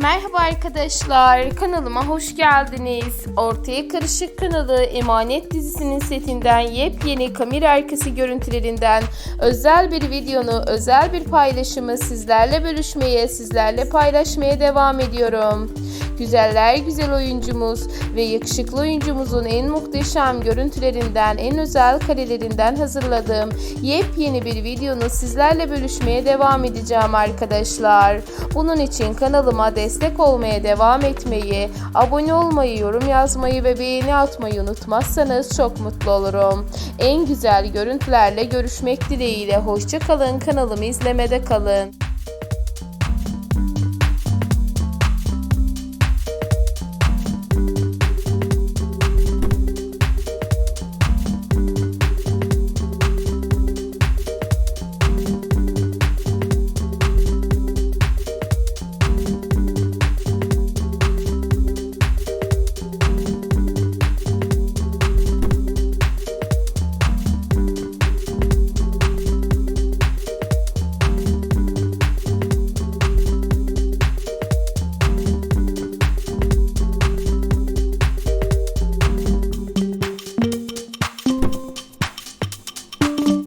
Merhaba arkadaşlar, kanalıma hoş geldiniz. Ortaya Karışık kanalı Emanet dizisinin setinden yepyeni kamera arkası görüntülerinden özel bir videonu, özel bir paylaşımı sizlerle bölüşmeye, sizlerle paylaşmaya devam ediyorum. Güzeller güzel oyuncumuz ve yakışıklı oyuncumuzun en muhteşem görüntülerinden, en özel karelerinden hazırladığım yepyeni bir videonu sizlerle bölüşmeye devam edeceğim arkadaşlar. Bunun için kanalıma destek olmaya devam etmeyi, abone olmayı, yorum yazmayı ve beğeni atmayı unutmazsanız çok mutlu olurum. En güzel görüntülerle görüşmek dileğiyle hoşça kalın kanalımı izlemede kalın.